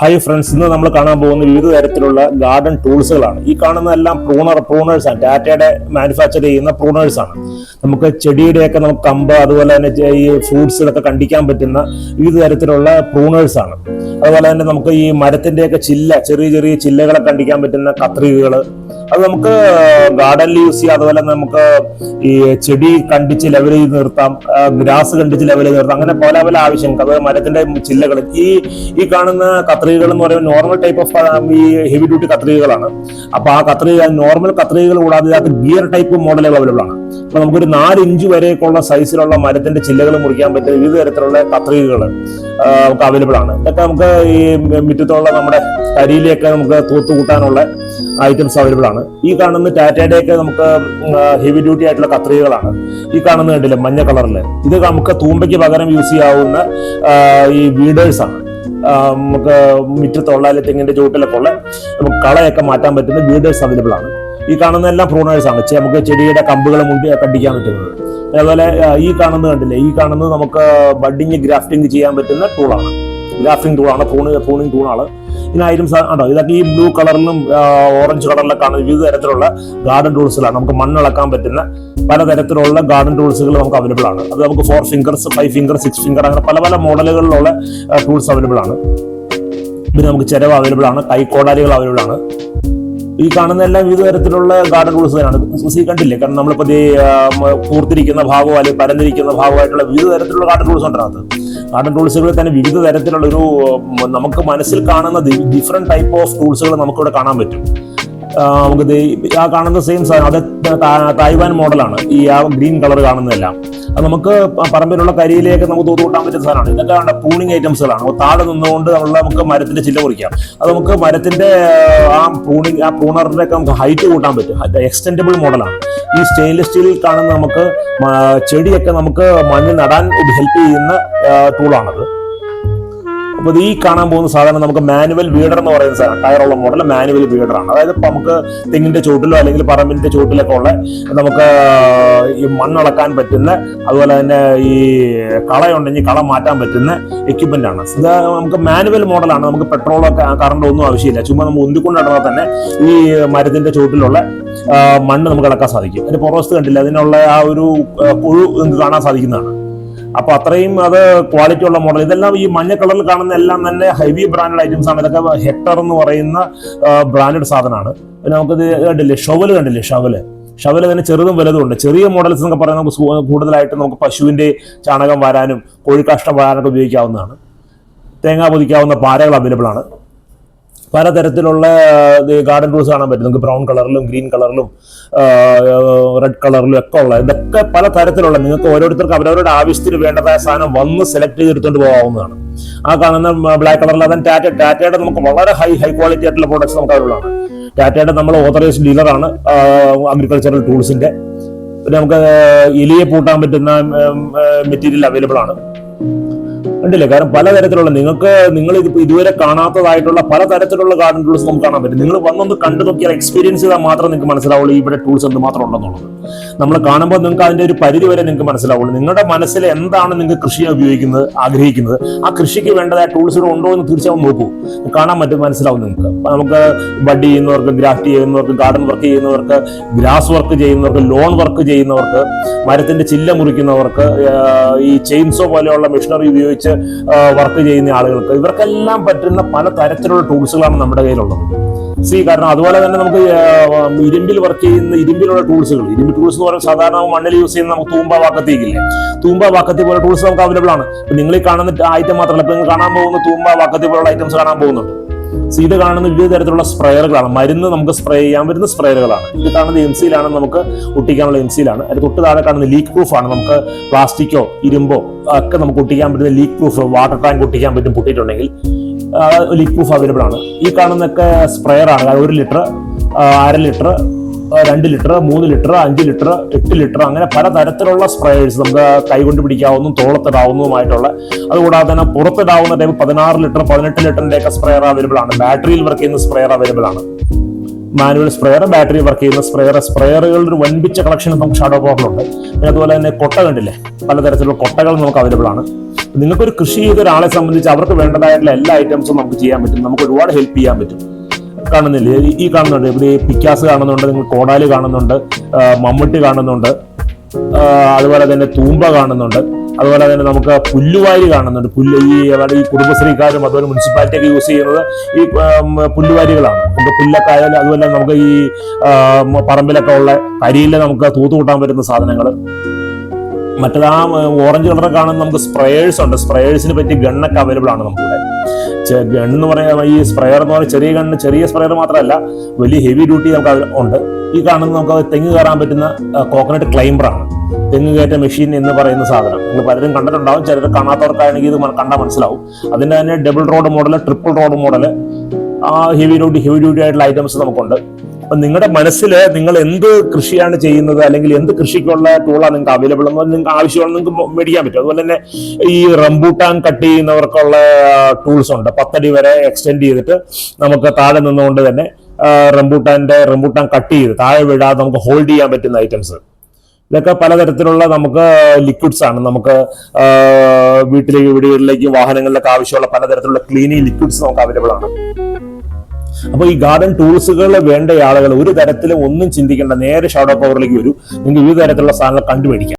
Hi friends ഇന്ന് നമ്മൾ കാണാൻ പോകുന്ന വിവിധ തരത്തിലുള്ള ഗാർഡൻ ടൂൾസുകളാണ് ഈ കാണുന്ന എല്ലാം പ്രൂണർ പ്രൂണേഴ്സ് ആണ്. ടാറ്റയുടെ മാനുഫാക്ചർ ചെയ്യുന്ന പ്രൂണേഴ്സ് ആണ്. നമുക്ക് ചെടിയുടെയൊക്കെ നമുക്ക് കമ്പ് അതുപോലെ തന്നെ ഈ ഫ്രൂട്ട്സ് ഇതൊക്കെ കണ്ടിക്കാൻ പറ്റുന്ന വിവിധ തരത്തിലുള്ള പ്രൂണേഴ്സ് ആണ്. അതുപോലെ തന്നെ നമുക്ക് ഈ മരത്തിന്റെയൊക്കെ ചില്ല ചെറിയ ചെറിയ ചില്ലകളെ കണ്ടിക്കാൻ പറ്റുന്ന കത്രികകൾ. അത് നമുക്ക് ഗാർഡനിൽ യൂസ് ചെയ്യാം. അതുപോലെ നമുക്ക് ഈ ചെടി കണ്ടിച്ച് ലെവൽ ചെയ്ത് നിർത്താം. ഗ്രാസ് കണ്ടിച്ച് ലെവൽ ചെയ്ത് നിർത്താം. അങ്ങനെ പല പല ആവശ്യങ്ങൾക്ക് അതുപോലെ മരത്തിന്റെ ചില്ലകൾ. ഈ ഈ കാണുന്ന കത്രികകൾ എന്ന് പറയുമ്പോൾ നോർമൽ ടൈപ്പ് ഓഫ് ഈ ഹെവി ഡ്യൂട്ടി കത്രികകളാണ്. അപ്പൊ ആ കത്രിക നോർമൽ കത്രികകൾ കൂടാതെ അത് ഗിയർ ടൈപ്പ് മോഡലുകൾ അവൈലബിൾ ആണ്. അപ്പൊ നമുക്കൊരു നാല് ഇഞ്ച് വരെയൊക്കെയുള്ള സൈസിലുള്ള മരത്തിന്റെ ചില്ലകൾ മുറിക്കാൻ പറ്റുന്ന വിവിധ തരത്തിലുള്ള കത്രികകൾ നമുക്ക് അവൈലബിൾ ആണ്. ഇതൊക്കെ നമുക്ക് ഈ മുറ്റത്തുള്ള നമ്മുടെ കരിയിലെയൊക്കെ നമുക്ക് തൂത്ത് കൂട്ടാനുള്ള ഐറ്റംസ് അവൈലബിൾ ആണ്. ഈ കാണുന്ന ടാറ്റയുടെ ഒക്കെ നമുക്ക് ഹെവി ഡ്യൂട്ടി ആയിട്ടുള്ള കത്രികകളാണ്. ഈ കാണുന്ന കണ്ടില്ല മഞ്ഞ കളറിൽ ഇത് നമുക്ക് തൂമ്പയ്ക്ക് പകരം യൂസ് ചെയ്യാവുന്ന ഈ വീഡേഴ്സ് ആണ്. നമുക്ക് മുറ്റത്തുള്ള അല്ലെങ്കിൽ തെങ്ങിന്റെ ചുവട്ടിലൊക്കെ ഉള്ള നമുക്ക് കളയൊക്കെ മാറ്റാൻ പറ്റുന്ന വീഡേഴ്സ് അവൈലബിൾ ആണ്. ഈ കാണുന്ന എല്ലാം പ്രൂണേഴ്സ് ആണ് നമുക്ക് ചെടിയുടെ കമ്പുകൾ മുണ്ടി കണ്ടിക്കാൻ പറ്റുന്നത്. അതേപോലെ ഈ കാണുന്നത് കണ്ടില്ലേ? ഈ കാണുന്നത് നമുക്ക് ബഡിങ് ഗ്രാഫ്റ്റിംഗ് ചെയ്യാൻ പറ്റുന്ന ടൂളാണ് ഗ്രാഫ്റ്റിംഗ് ടൂളാണ് പ്രൂണിങ് പ്രൂണിങ് ടൂളാണ് ഇതിന് ഐറ്റംസ് ഉണ്ടോ ഇതൊക്കെ ഈ ബ്ലൂ കളറിലും ഓറഞ്ച് കളറിലൊക്കെ ആണ് വിവിധ തരത്തിലുള്ള ഗാർഡൻ ടൂൾസുകളാണ് നമുക്ക് മണ്ണിളക്കാൻ പറ്റുന്ന പലതരത്തിലുള്ള ഗാർഡൻ ടൂൾസുകൾ നമുക്ക് അവൈലബിൾ ആണ്. അത് നമുക്ക് four fingers five finger six finger അങ്ങനെ പല പല മോഡലുകളിലുള്ള ടൂൾസ് അവൈലബിൾ ആണ്. പിന്നെ നമുക്ക് ചിരവ് അവൈലബിൾ ആണ് കൈക്കോടാലികൾ അവൈലബിൾ ആണ്. ഈ കാണുന്ന എല്ലാം വിവിധ തരത്തിലുള്ള ഗാർഡൻ റൂൾസ് തന്നെയാണ് സി കണ്ടില്ലേ? കാരണം നമ്മളിപ്പോൾ കൂർത്തിരിക്കുന്ന ഭാഗമോ അല്ലെങ്കിൽ പരന്നിരിക്കുന്ന ഭാഗമായിട്ടുള്ള വിവിധ തരത്തിലുള്ള ഗാർഡൻ റൂൾസ് ഉണ്ട് അതിനകത്ത് ഗാർഡൻ റൂൾസുകളിൽ തന്നെ വിവിധ തരത്തിലുള്ള ഒരു നമുക്ക് മനസ്സിൽ കാണുന്ന ഡിഫറെന്റ് ടൈപ്പ് ഓഫ് റൂൾസുകൾ നമുക്കിവിടെ കാണാൻ പറ്റും. നമുക്ക് ആ കാണുന്ന സെയിം സാധനം അത് തായ്വാൻ മോഡലാണ്. ഈ ആ ഗ്രീൻ കളർ കാണുന്നതെല്ലാം. നമുക്ക് പറമ്പിലുള്ള കരിയിലേക്ക് നമുക്ക് തൂത്ത് കൂട്ടാൻ പറ്റുന്ന സാധനമാണ്. ഇതൊക്കെ പ്രൂണിങ് ഐറ്റംസുകളാണ് അപ്പോൾ താഴെ നിന്നുകൊണ്ട് നമ്മൾ നമുക്ക് മരത്തിന്റെ ചില്ല കുറിക്കാം അത് നമുക്ക് മരത്തിന്റെ ആ പ്രൂണിങ് ആ പ്രൂണറിന്റെ ഒക്കെ നമുക്ക് ഹൈറ്റ് കൂട്ടാൻ പറ്റും. എക്സ്റ്റെൻഡബിൾ മോഡലാണ് ഈ സ്റ്റെയിൻലെസ് സ്റ്റീലിൽ കാണുന്ന നമുക്ക് ചെടിയൊക്കെ നമുക്ക് മണ്ണിൽ നടാൻ ഹെൽപ്പ് ചെയ്യുന്ന ടൂളാണത് അപ്പൊ ഇത് ഈ കാണാൻ പോകുന്ന സാധനം നമുക്ക് മാനുവൽ വീഡർ എന്ന് പറയുന്ന സാധനം. ടയറുള്ള മോഡൽ മാനുവൽ വീഡർ ആണ്. അതായത് ഇപ്പം നമുക്ക് തെങ്ങിന്റെ ചുവട്ടിലോ അല്ലെങ്കിൽ പറമ്പിന്റെ ചുവട്ടിലൊക്കെ ഉള്ള നമുക്ക് ഈ മണ്ണിളക്കാൻ പറ്റുന്ന അതുപോലെ തന്നെ ഈ കളയുണ്ടെങ്കിൽ കള മാറ്റാൻ പറ്റുന്ന എക്യുപ്മെന്റ് ആണ്. ഇത് നമുക്ക് മാനുവൽ മോഡലാണ് നമുക്ക് പെട്രോളോ കറണ്ടോ ഒന്നും ആവശ്യമില്ല. ചുമ്മാ നമ്മൾ ഉന്തിക്കൊണ്ട് നടന്നാൽ തന്നെ ഈ മരത്തിന്റെ ചുവട്ടിലുള്ള മണ്ണ് നമുക്ക് ഇളക്കാൻ സാധിക്കും. അതിന്റെ പുറവസ്തു കണ്ടില്ല? അതിനുള്ള ആ ഒരു പുഴു നിങ്ങൾക്ക് കാണാൻ സാധിക്കുന്നതാണ്. അപ്പൊ അത്രയും അത് ക്വാളിറ്റി ഉള്ള മോഡൽ ഇതെല്ലാം ഈ മഞ്ഞ കളറിൽ കാണുന്ന എല്ലാം തന്നെ ഹെവി ബ്രാൻഡഡ് ഐറ്റംസ് ആണ്. ഇതൊക്കെ ഹെക്ടർ എന്ന് പറയുന്ന ബ്രാൻഡഡ് സാധനമാണ്. പിന്നെ നമുക്കിത് കണ്ടില്ലേ? ഷവൽ കണ്ടില്ലേ? ഷവൽ ഷവൽ തന്നെ ചെറുതും വലുതും ഉണ്ട്. ചെറിയ മോഡൽസ് എന്നൊക്കെ പറയാൻ നമുക്ക് കൂടുതലായിട്ട് നമുക്ക് പശുവിന്റെ ചാണകം വരാനും കോഴിക്കാഷ്ടം വരാനൊക്കെ ഉപയോഗിക്കാവുന്നതാണ്. തേങ്ങ പൊതിക്കാവുന്ന പാരകൾ അവൈലബിൾ ആണ്. പലതരത്തിലുള്ള ഗാർഡൻ ടൂൾസ് കാണാൻ പറ്റും. നിങ്ങൾക്ക് ബ്രൗൺ കളറിലും ഗ്രീൻ കളറിലും റെഡ് കളറിലും ഒക്കെ ഉള്ള ഇതൊക്കെ പല തരത്തിലുള്ള നിങ്ങൾക്ക് ഓരോരുത്തർക്കും അവരവരുടെ ആവശ്യത്തിന് വേണ്ടതായ സാധനം വന്ന് സെലക്ട് ചെയ്തെടുത്തുകൊണ്ട് പോകാവുന്നതാണ്. ആ കാണുന്ന ബ്ലാക്ക് കളറിൽ അതാണ് ടാറ്റ ടാറ്റയുടെ നമുക്ക് വളരെ ഹൈ ഹൈ ക്വാളിറ്റി ആയിട്ടുള്ള പ്രോഡക്ട്സ് നമുക്ക് അവരുള്ളതാണ് ടാറ്റയുടെ നമ്മൾ ഓതറൈസ്ഡ് ഡീലറാണ് അഗ്രികൾച്ചറൽ ടൂൾസിന്റെ പിന്നെ നമുക്ക് എലിയെ പൂട്ടാൻ പറ്റുന്ന മെറ്റീരിയൽ അവൈലബിൾ ആണ്. കണ്ടില്ലേ? കാരണം പലതരത്തിലുള്ള നിങ്ങൾക്ക് നിങ്ങൾ ഇത് ഇതുവരെ കാണാത്തതായിട്ടുള്ള പലതരത്തിലുള്ള ഗാർഡൻ ടൂൾസ് നമുക്ക് കാണാൻ പറ്റും. നിങ്ങൾ വന്നൊന്ന് കണ്ടു നോക്കിയാൽ എക്സ്പീരിയൻസ് ചെയ്താൽ മാത്രം നിങ്ങൾക്ക് മനസ്സിലാവുള്ളൂ ഇവിടെ ടൂൾസ് എന്ത് മാത്രം ഉണ്ടെന്നുള്ളത്. നമ്മൾ കാണുമ്പോൾ നിങ്ങൾക്ക് അതിന്റെ ഒരു പരിധി വരെ നിങ്ങൾക്ക് മനസ്സിലാവുള്ളൂ. നിങ്ങളുടെ മനസ്സിൽ എന്താണ് നിങ്ങൾക്ക് കൃഷി ഉപയോഗിക്കുന്നത് ആഗ്രഹിക്കുന്നത്? ആ കൃഷിക്ക് വേണ്ടതായ ടൂൾസ് ഉണ്ടോ എന്ന് തീർച്ചയായും നോക്കൂ. കാണാൻ പറ്റും മനസ്സിലാവും നിങ്ങൾക്ക്. നമുക്ക് ബഡ് ചെയ്യുന്നവർക്ക് ഗ്രാഫ്റ്റ് ചെയ്യുന്നവർക്ക് ഗാർഡൻ വർക്ക് ചെയ്യുന്നവർക്ക് ഗ്രാസ് വർക്ക് ചെയ്യുന്നവർക്ക് ലോൺ വർക്ക് ചെയ്യുന്നവർക്ക് മരത്തിന്റെ ചില്ല മുറിക്കുന്നവർക്ക് ഈ ചെയിൻസോ പോലെയുള്ള മെഷീനറി ഉപയോഗിച്ച് വർക്ക് ചെയ്യുന്ന ആളുകൾക്ക് ഇവർക്കെല്ലാം പറ്റുന്ന പല തരത്തിലുള്ള ടൂൾസുകളാണ് നമ്മുടെ കയ്യിലുള്ളത്. സി കാരണം അതുപോലെ തന്നെ നമുക്ക് ഇരുമ്പിൽ വർക്ക് ചെയ്യുന്ന ഇരുമ്പിലുള്ള ടൂൾസുകൾ ഇരുമ്പ് ടൂൾസ് എന്ന് പറയുമ്പോൾ സാധാരണ മണ്ണിൽ യൂസ് ചെയ്യുന്ന നമുക്ക് തൂമ്പ വാക്കത്തേക്കില്ലേ തൂമ്പ വാക്കത്തി പോലെ ടൂൾസ് നമുക്ക് അവൈലബിൾ ആണ്. നിങ്ങൾ ഈ കാണുന്ന ഐറ്റം മാത്രമല്ല. ഇപ്പൊ നിങ്ങൾ കാണാൻ പോകുന്ന തൂമ്പ വാക്കത്തി പോലുള്ള ഐറ്റംസ് കാണാൻ പോകുന്നുണ്ട്. സി ഇത് കാണുന്ന വിവിധ തരത്തിലുള്ള സ്പ്രേയറുകളാണ്. മരുന്ന് നമുക്ക് സ്പ്രേ ചെയ്യാൻ വരുന്ന സ്പ്രേയറുകളാണ്. ഇത് കാണുന്ന എം സിയിലാണ് നമുക്ക് ഒട്ടിക്കാനുള്ള എം സിയിലാണ് അതിന് തൊട്ട് താഴെ കാണുന്ന ലീക്ക് പ്രൂഫ് ആണ്. നമുക്ക് പ്ലാസ്റ്റിക്കോ ഇരുമ്പോ ഒക്കെ നമുക്ക് ഒട്ടിക്കാൻ പറ്റുന്ന ലീക്ക് പ്രൂഫ് വാട്ടർ ടാങ്ക് ഒട്ടിക്കാൻ പറ്റും പൊട്ടിയിട്ടുണ്ടെങ്കിൽ ലീക്ക് പ്രൂഫ് അവൈലബിൾ ആണ്. ഈ കാണുന്നൊക്കെ സ്പ്രേയർ ആണ് ഒരു ലിറ്റർ അര ലിറ്റർ രണ്ട് ലിറ്റർ മൂന്ന് ലിറ്റർ അഞ്ച് ലിറ്റർ എട്ട് ലിറ്റർ അങ്ങനെ പല തരത്തിലുള്ള സ്പ്രേയേഴ്സ് നമുക്ക് കൈകൊണ്ട് പിടിക്കാവുന്നതും തോളത്തിടാവുന്നതുമായിട്ടുള്ള അതുകൂടാതെ തന്നെ പുറത്തിടാവുന്ന ടൈപ്പ് പതിനാറ് ലിറ്റർ പതിനെട്ട് ലിറ്ററിന്റെ ഒക്കെ സ്പ്രെയർ അവൈലബിൾ ആണ്. ബാറ്ററിയിൽ വർക്ക് ചെയ്യുന്ന സ്പ്രെയർ അവൈലബിൾ ആണ്. മാനുവൽ സ്പ്രെയർ ബാറ്ററി വർക്ക് ചെയ്യുന്ന സ്പ്രെയർ സ്പ്രെയറുകളുടെ ഒരു വൻപിച്ച കളക്ഷൻ നമുക്ക് ഷാഡോ പവറിലുണ്ട് പിന്നെ അതുപോലെ തന്നെ കൊട്ട കണ്ടില്ലേ? പലതരത്തിലുള്ള കൊട്ടകൾ നമുക്ക് അവൈലബിൾ ആണ്. നിങ്ങൾക്കൊരു കൃഷി ചെയ്ത ഒരാളെ സംബന്ധിച്ച് അവർക്ക് വേണ്ടതായിട്ടുള്ള എല്ലാ ഐറ്റംസും നമുക്ക് ചെയ്യാൻ പറ്റും. നമുക്ക് ഒരുപാട് ഹെൽപ്പ് ചെയ്യാൻ പറ്റും. കാണുന്നില്ലേ. ഈ- കാണുന്നുണ്ട്. ഇവിടെ പിക്കാസ് കാണുന്നുണ്ട് നിങ്ങൾ കോടാലി കാണുന്നുണ്ട് മമ്മൂട്ടി കാണുന്നുണ്ട് അതുപോലെ തന്നെ തൂമ്പ കാണുന്നുണ്ട് അതുപോലെ തന്നെ നമുക്ക് പുല്ലുവാരി കാണുന്നുണ്ട്. പുല്ല് ഈ ഈ കുടുംബശ്രീക്കാരും അതുപോലെ മുനിസിപ്പാലിറ്റി ഒക്കെ യൂസ് ചെയ്യുന്നത് ഈ പുല്ലുവാരികളാണ്. നമുക്ക് പുല്ലൊക്കെ ആയാലും അതുപോലെ നമുക്ക് ഈ പറമ്പിലൊക്കെ ഉള്ള കരിയിൽ നമുക്ക് തൂത്തുകൂട്ടാൻ പറ്റുന്ന സാധനങ്ങൾ മറ്റേത് ആ ഓറഞ്ച് കളർ കാണുന്ന നമുക്ക് സ്പ്രേയേഴ്സ് ഉണ്ട്. സ്പ്രേയേഴ്സിന് പറ്റി ഗണ്ണൊക്കെ അവൈലബിൾ ആണ് നമുക്കിവിടെ. ഗൺ എന്ന് ഈ സ്പ്രെയർ എന്ന് പറയുന്നത് ചെറിയ ഗണ്ണ് ചെറിയ സ്പ്രെയർ മാത്രമല്ല വലിയ ഹെവി ഡ്യൂട്ടി നമുക്ക് ഉണ്ട്. ഈ കാണുന്ന നമുക്ക് തെങ്ങ് കയറാൻ പറ്റുന്ന കോക്കനട്ട് ക്ലൈംബറാണ് തെങ്ങ് കയറ്റ മെഷീൻ എന്ന് പറയുന്ന സാധനം. നിങ്ങൾ പലരും കണ്ടിട്ടുണ്ടാവും ചിലർ കാണാത്തവർക്കാണെങ്കിൽ ഇത് കണ്ടാൽ മനസ്സിലാവും. അതിന്റെ തന്നെ double rod model triple rod model ആ ഹെവി ഡ്യൂട്ടി ഹെവി ഡ്യൂട്ടി ആയിട്ടുള്ള ഐറ്റംസ് നമുക്കുണ്ട്. അപ്പൊ നിങ്ങളുടെ മനസ്സിൽ നിങ്ങൾ എന്ത് കൃഷിയാണ് ചെയ്യുന്നത്? അല്ലെങ്കിൽ എന്ത് കൃഷിക്കുള്ള ടൂളാണ് നിങ്ങൾക്ക് അവൈലബിൾ എന്ന് നിങ്ങൾക്ക് ആവശ്യമാണ് നിങ്ങൾക്ക് മേടിക്കാൻ പറ്റും. അതുപോലെ തന്നെ ഈ റംബൂട്ടാൻ കട്ട് ചെയ്യുന്നവർക്കുള്ള ടൂൾസ് ഉണ്ട്. പത്തടി വരെ എക്സ്റ്റെൻഡ് ചെയ്തിട്ട് നമുക്ക് താഴെ നിന്നുകൊണ്ട് തന്നെ റംബൂട്ടാന്റെ റംബൂട്ടാൻ കട്ട് ചെയ്ത് താഴെ വിടാതെ നമുക്ക് ഹോൾഡ് ചെയ്യാൻ പറ്റുന്ന ഐറ്റംസ് ഇതൊക്കെ പലതരത്തിലുള്ള നമുക്ക് ലിക്വിഡ്സ് ആണ്. നമുക്ക് വീട്ടിലേക്ക് വീടുകളിലേക്ക് വാഹനങ്ങളിലൊക്കെ ആവശ്യമുള്ള പലതരത്തിലുള്ള ക്ലീനിങ് ലിക്വിഡ്സ് നമുക്ക് അവൈലബിൾ ആണ്. അപ്പൊ ഈ ഗാർഡൻ ടൂൾസുകൾ വേണ്ട ആളുകൾ ഒരു തരത്തിലും ഒന്നും ചിന്തിക്കേണ്ട നേരെ ഷാഡോ പവറിലേക്ക് വരൂ. നിങ്ങൾക്ക് വിവിധ തരത്തിലുള്ള സാധനങ്ങൾ കണ്ടുപിടിക്കാം.